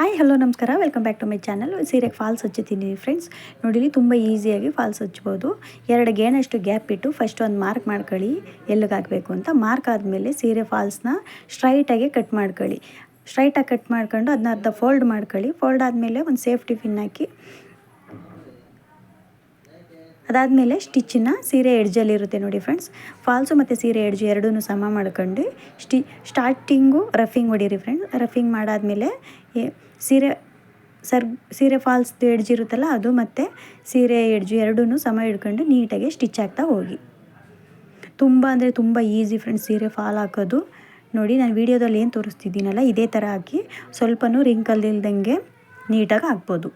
Hi hello ನಮಸ್ಕಾರ. Welcome back to my channel ಸೀರೆಗೆ falls ಹಚ್ಚುತ್ತೀನಿ ಫ್ರೆಂಡ್ಸ್ ನೋಡಿಲಿ ತುಂಬ ಈಸಿಯಾಗಿ ಫಾಲ್ಸ್ ಹಚ್ಬೋದು ಎರಡು ಗೇಣಷ್ಟು ಗ್ಯಾಪ್ ಇಟ್ಟು ಫಸ್ಟ್ ಒಂದು ಮಾರ್ಕ್ ಮಾಡ್ಕೊಳ್ಳಿ. ಎಲ್ಲಿಗೆ ಹಾಕಬೇಕು ಅಂತ ಮಾರ್ಕ್ ಆದಮೇಲೆ ಸೀರೆ ಫಾಲ್ಸ್ನ ಸ್ಟ್ರೈಟಾಗಿ ಕಟ್ ಮಾಡ್ಕೊಳ್ಳಿ. ಸ್ಟ್ರೈಟಾಗಿ ಕಟ್ ಮಾಡ್ಕೊಂಡು ಅದನ್ನ ಅರ್ಧ ಫೋಲ್ಡ್ ಮಾಡ್ಕೊಳ್ಳಿ. ಫೋಲ್ಡ್ ಆದಮೇಲೆ ಒಂದು ಸೇಫ್ಟಿ ಪಿನ್ ಹಾಕಿ ಅದಾದಮೇಲೆ ಸ್ಟಿಚ್ಚನ್ನ ಸೀರೆ ಎಡ್ಜಲ್ಲಿರುತ್ತೆ ನೋಡಿ ಫ್ರೆಂಡ್ಸ್. ಫಾಲ್ಸು ಮತ್ತು ಸೀರೆ ಎಡ್ಜು ಎರಡೂ ಸಮ ಮಾಡ್ಕೊಂಡು ಸ್ಟಿ, ಸ್ಟಾರ್ಟಿಂಗು ರಫಿಂಗ್ ಹೊಡೀರಿ ಫ್ರೆಂಡ್ಸ್. ರಫಿಂಗ್ ಮಾಡಾದಮೇಲೆ ಸೀರೆ ಸರ್, ಸೀರೆ ಫಾಲ್ಸ್ ಎಡ್ಜ್ ಇರುತ್ತಲ್ಲ ಅದು ಮತ್ತು ಸೀರೆ ಎಡ್ಜು ಎರಡೂ ಸಮ ಹಿಡ್ಕೊಂಡು ನೀಟಾಗಿ ಸ್ಟಿಚ್ ಆಗ್ತಾ ಹೋಗಿ. ತುಂಬ ಅಂದರೆ ತುಂಬ ಈಸಿ ಫ್ರೆಂಡ್ಸ್ ಸೀರೆ ಫಾಲ್ ಹಾಕೋದು. ನೋಡಿ ನಾನು ವೀಡಿಯೋದಲ್ಲಿ ಏನು ತೋರಿಸ್ತಿದ್ದೀನಲ್ಲ, ಇದೇ ಥರ ಹಾಕಿ ಸ್ವಲ್ಪನೂ ರಿಂಕಲ್ ಇಲ್ದಂಗೆ ನೀಟಾಗಿ ಹಾಕ್ಬೋದು.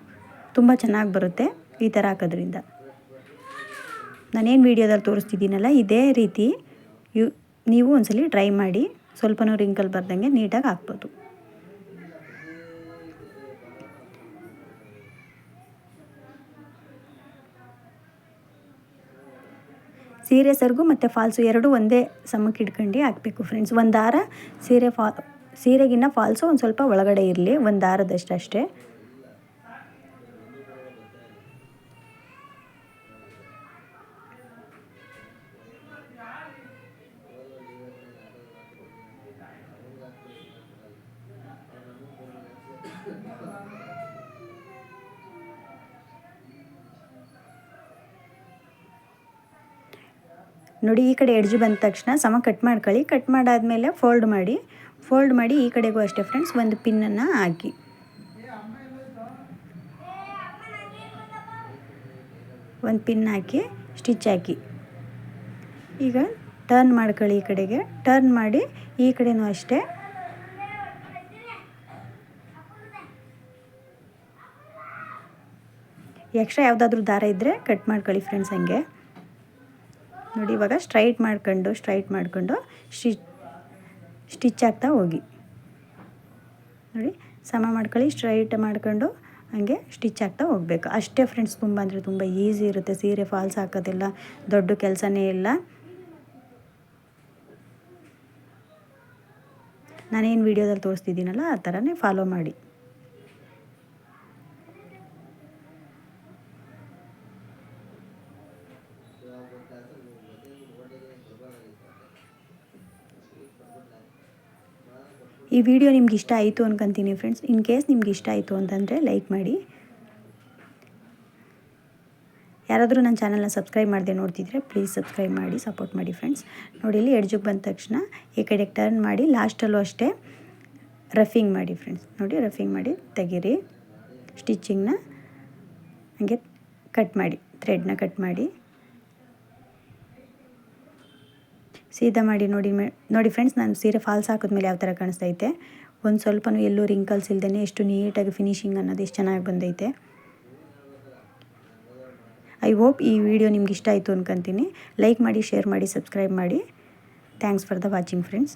ತುಂಬ ಚೆನ್ನಾಗಿ ಬರುತ್ತೆ ಈ ಥರ ಹಾಕೋದ್ರಿಂದ. ನಾನೇನು ವೀಡಿಯೋದಲ್ಲಿ ತೋರಿಸ್ತಿದ್ದೀನಲ್ಲ, ಇದೇ ರೀತಿ ಯು, ನೀವು ಒಂದ್ಸಲಿ ಟ್ರೈ ಮಾಡಿ. ಸ್ವಲ್ಪನೂ ರಿಂಕಲ್ ಬರ್ದಂಗೆ ನೀಟಾಗಿ ಹಾಕ್ಬೋದು. ಸೀರೆ ಸರ್ಗು ಮತ್ತು ಫಾಲ್ಸು ಎರಡು ಒಂದೇ ಸಮಕ್ಕೆ ಇಟ್ಕೊಂಡು ಹಾಕಬೇಕು ಫ್ರೆಂಡ್ಸ್ ಒಂದು ದಾರ ಸೀರೆ ಫಾ, ಸೀರೆಗಿನ್ನ ಫಾಲ್ಸು ಒಂದು ಸ್ವಲ್ಪ ಒಳಗಡೆ ಇರಲಿ, ಒಂದು ದಾರದಷ್ಟು ನೋಡಿ, ಈ ಕಡೆ ಎಡ್ಜು ಬಂದ ತಕ್ಷಣ ಸಮ ಕಟ್ ಮಾಡ್ಕೊಳ್ಳಿ. ಕಟ್ ಮಾಡಾದಮೇಲೆ ಫೋಲ್ಡ್ ಮಾಡಿ. ಫೋಲ್ಡ್ ಮಾಡಿ ಈ ಕಡೆಗೂ ಅಷ್ಟೇ ಫ್ರೆಂಡ್ಸ್ ಒಂದು ಪಿನ್ನನ್ನು ಹಾಕಿ. ಒಂದು ಪಿನ್ ಹಾಕಿ ಸ್ಟಿಚ್ ಹಾಕಿ. ಈಗ ಟರ್ನ್ ಮಾಡ್ಕೊಳ್ಳಿ ಈ ಕಡೆಗೆ. ಟರ್ನ್ ಮಾಡಿ ಈ ಕಡೆನೂ ಅಷ್ಟೇ. ಎಕ್ಸ್ಟ್ರಾ ಯಾವುದಾದ್ರೂ ದಾರ ಇದ್ದರೆ ಕಟ್ ಮಾಡ್ಕೊಳ್ಳಿ ಫ್ರೆಂಡ್ಸ್ ಹಂಗೆ. ನೋಡಿ, ಇವಾಗ ಸ್ಟ್ರೈಟ್ ಮಾಡ್ಕೊಂಡು ಸ್ಟ್ರೈಟ್ ಮಾಡಿಕೊಂಡು ಸ್ಟಿಚ್ ಸ್ಟಿಚ್ ಆಗ್ತಾ ಹೋಗಿ. ನೋಡಿ, ಸಮ ಮಾಡ್ಕೊಳ್ಳಿ ಸ್ಟ್ರೈಟ್ ಮಾಡ್ಕೊಂಡು ಹಂಗೆ ಸ್ಟಿಚ್ ಆಗ್ತಾ ಹೋಗಬೇಕು. ಅಷ್ಟೇ ಫ್ರೆಂಡ್ಸ್ ತುಂಬ ಅಂದರೆ ತುಂಬ ಈಸಿ ಇರುತ್ತೆ. ಸೀರೆ ಫಾಲ್ಸ್ ಹಾಕೋದಿಲ್ಲ ದೊಡ್ಡ ಕೆಲಸನೇ ಇಲ್ಲ. ನಾನೇನು ವೀಡಿಯೋದಲ್ಲಿ ತೋರಿಸ್ತಿದ್ದೀನಲ್ಲ, ಆ ಥರನೇ ಫಾಲೋ ಮಾಡಿ. ಈ ವಿಡಿಯೋ ನಿಮ್ಗೆ ಇಷ್ಟ ಆಯಿತು ಅನ್ಕೊಂತೀನಿ ಫ್ರೆಂಡ್ಸ್ ಇನ್ ಕೇಸ್ ನಿಮ್ಗೆ ಇಷ್ಟ ಆಯಿತು ಅಂತಂದರೆ ಲೈಕ್ ಮಾಡಿ. ಯಾರಾದರೂ ನನ್ನ ಚಾನಲ್ನ ಸಬ್ಸ್ಕ್ರೈಬ್ ಮಾಡದೆ ನೋಡ್ತಿದ್ರೆ ಪ್ಲೀಸ್ ಸಬ್ಸ್ಕ್ರೈಬ್ ಮಾಡಿ ಸಪೋರ್ಟ್ ಮಾಡಿ ಫ್ರೆಂಡ್ಸ್ ನೋಡಿ, ಇಲ್ಲಿ ಎಡ್ಜಿಗೆ ಬಂದ ತಕ್ಷಣ ಈ ಕಡೆಗೆ ಟರ್ನ್ ಮಾಡಿ ಲಾಸ್ಟಲ್ಲೂ ಅಷ್ಟೇ ರಫಿಂಗ್ ಮಾಡಿ ಫ್ರೆಂಡ್ಸ್ ನೋಡಿ ರಫಿಂಗ್ ಮಾಡಿ ತೆಗೀರಿ. ಸ್ಟಿಚ್ಚಿಂಗ್ನ ಹಾಗೆ ಕಟ್ ಮಾಡಿ ಥ್ರೆಡ್ನ ಕಟ್ ಮಾಡಿ. ಸೀದಾ ಮಾಡಿ ನೋಡಿ ನೋಡಿ ಫ್ರೆಂಡ್ಸ್ ನಾನು ಸೀರೆ ಫಾಲ್ಸ್ ಹಾಕಿದ್ಮೇಲೆ ಯಾವ ಥರ ಕಾಣಿಸ್ತೈತೆ? ಒಂದು ಸ್ವಲ್ಪನೂ ಎಲ್ಲೂ ರಿಂಕಲ್ಸ್ ಇಲ್ದೇ ಎಷ್ಟು ನೀಟಾಗಿ ಫಿನಿಶಿಂಗ್ ಅನ್ನೋದು ಎಷ್ಟು ಚೆನ್ನಾಗಿ ಬಂದೈತೆ. ಐ ಹೋಪ್ ಈ ವಿಡಿಯೋ ನಿಮ್ಗೆ ಇಷ್ಟ ಆಯಿತು ಅನ್ಕೊತೀನಿ. ಲೈಕ್ ಮಾಡಿ ಶೇರ್ ಮಾಡಿ ಸಬ್ಸ್ಕ್ರೈಬ್ ಮಾಡಿ. Thanks for the watching friends